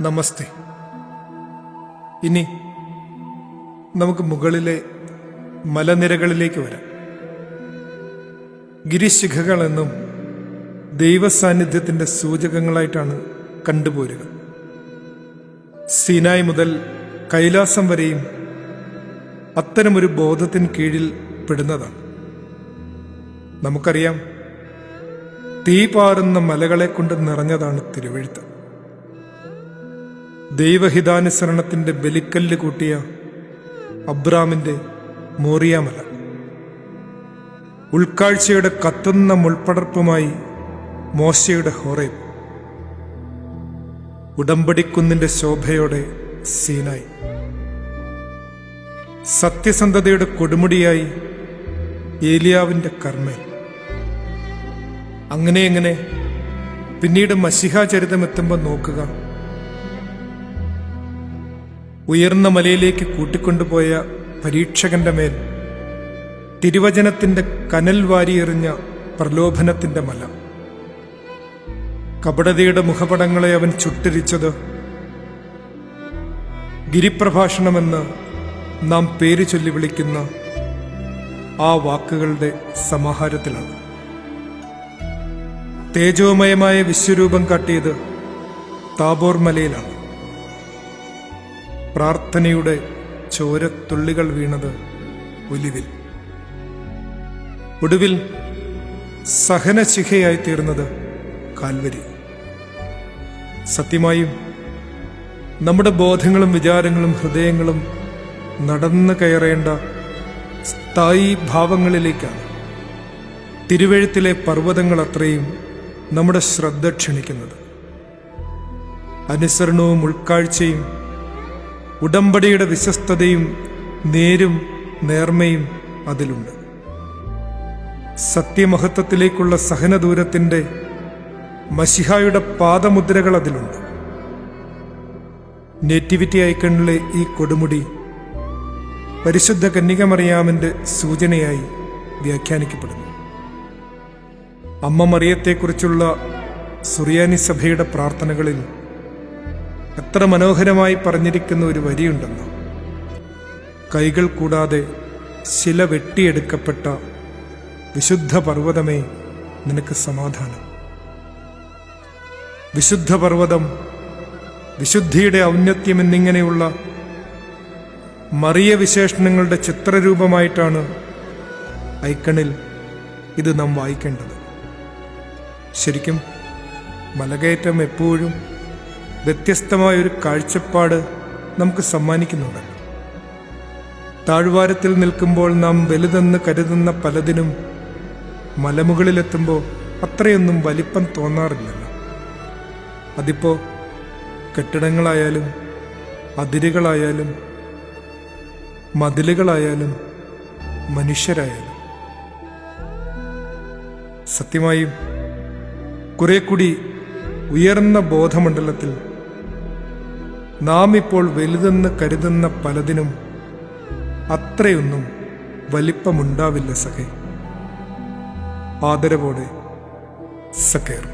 നമസ്തേ. ഇനി നമുക്ക് മുകളിലെ മലനിരകളിലേക്ക് വരാം. ഗിരിശിഖകൾ എന്നും ദൈവസാന്നിധ്യത്തിന്റെ സൂചകങ്ങളായിട്ടാണ് കണ്ടുപോരുക. സീനായ് മുതൽ കൈലാസം വരെയും അത്തരമൊരു ബോധത്തിന് കീഴിൽ പെടുന്നതാണ്. നമുക്കറിയാം തീ പാറുന്ന മലകളെ കൊണ്ട് നിറഞ്ഞതാണ് തിരുവഴുത്ത്. ദൈവഹിതാനുസരണത്തിന്റെ ബലിക്കല്ല് കൂട്ടിയ അബ്രാമിന്റെ മോറിയാമല. ഉൾക്കാഴ്ചയുടെ കത്തുന്ന മുൾപ്പടർപ്പുമായി മോശയുടെ ഹോറേബ്. ഉടമ്പടിക്കുന്നിന്റെ ശോഭയോടെ സീനായി. സത്യസന്ധതയുടെ കൊടുമുടിയായി ഏലിയാവിന്റെ കർമ്മേൽ. അങ്ങനെ എങ്ങനെ പിന്നീട് മസിഹാചരിതം ചരിതം എത്തുമ്പോൾ നോക്കുക. ഉയർന്ന മലയിലേക്ക് കൂട്ടിക്കൊണ്ടുപോയ പരീക്ഷകന്റെ മേൽ തിരുവചനത്തിന്റെ കനൽ വാരിയെറിഞ്ഞ പ്രലോഭനത്തിന്റെ മല. കപടതയുടെ മുഖപടങ്ങളെ അവൻ ചുട്ടിരിച്ചത് ഗിരിപ്രഭാഷണമെന്ന് നാം പേര് ചൊല്ലി വിളിക്കുന്ന ആ വാക്കുകളുടെ സമാഹാരത്തിലാണ്. തേജോമയമായ വിശ്വരൂപം കാട്ടിയത് താബോർ മലയിലാണ്. പ്രാർത്ഥനയുടെ ചോരത്തുള്ളികൾ വീണത് ഒലിവിൽ. ഒടുവിൽ സഹനശിഖയായി തീർന്നത് കാൽവരി. സത്യമായും നമ്മുടെ ബോധങ്ങളും വിചാരങ്ങളും ഹൃദയങ്ങളും നടന്നു കയറേണ്ട സ്ഥായി ഭാവങ്ങളിലേക്കാണ്. തിരുവഴുത്തിലെ പർവതങ്ങൾ അത്രയും നമ്മുടെ ശ്രദ്ധ ക്ഷണിക്കുന്നത്. അനുസരണവും ഉൾക്കാഴ്ചയും ഉടമ്പടിയുടെ വിശ്വസ്തതയും നേരും നേർമയും അതിലുണ്ട്. സത്യമഹത്വത്തിലേക്കുള്ള സഹനദൂരത്തിന്റെ മഷിഹായുടെ പാദമുദ്രകൾ അതിലുണ്ട്. നേറ്റിവിറ്റി ഐക്കണിലെ ഈ കൊടുമുടി പരിശുദ്ധ കന്യകമറിയാമിന്റെ സൂചനയായി വ്യാഖ്യാനിക്കപ്പെടുന്നു. അമ്മ മറിയത്തെക്കുറിച്ചുള്ള സുറിയാനി സഭയുടെ പ്രാർത്ഥനകളിൽ എത്ര മനോഹരമായി പറഞ്ഞിരിക്കുന്ന ഒരു വരിയുണ്ടെന്നോ. കൈകൾ കൂടാതെ ശില വെട്ടിയെടുക്കപ്പെട്ട വിശുദ്ധ പർവതമേ നിനക്ക് സമാധാനം. വിശുദ്ധ പർവതം വിശുദ്ധിയുടെ ഔന്നത്യം എന്നിങ്ങനെയുള്ള മറിയ വിശേഷണങ്ങളുടെ ചിത്രരൂപമായിട്ടാണ് ഐക്കണിൽ ഇത് നാം വായിക്കേണ്ടത്. ശരിക്കും മലകയറ്റം എപ്പോഴും വ്യത്യസ്തമായ ഒരു കാഴ്ചപ്പാട് നമുക്ക് സമ്മാനിക്കുന്നുണ്ട്. താഴ്വാരത്തിൽ നിൽക്കുമ്പോൾ നാം വലുതെന്ന് കരുതുന്ന പലതിനും മലമുകളിലെത്തുമ്പോൾ അത്രയൊന്നും വലിപ്പം തോന്നാറില്ലല്ലോ. അതിപ്പോ കെട്ടിടങ്ങളായാലും അതിരുകളായാലും മതിലുകളായാലും മനുഷ്യരായാലും. സത്യമായും കുറെ കൂടി ഉയർന്ന ബോധമണ്ഡലത്തിൽ നാം ഇപ്പോൾ വലുതെന്ന് കരുതുന്ന പലതിനും അത്രയൊന്നും വലിപ്പമുണ്ടാവില്ല സഖേ. ആദരവോടെ സക്കേർ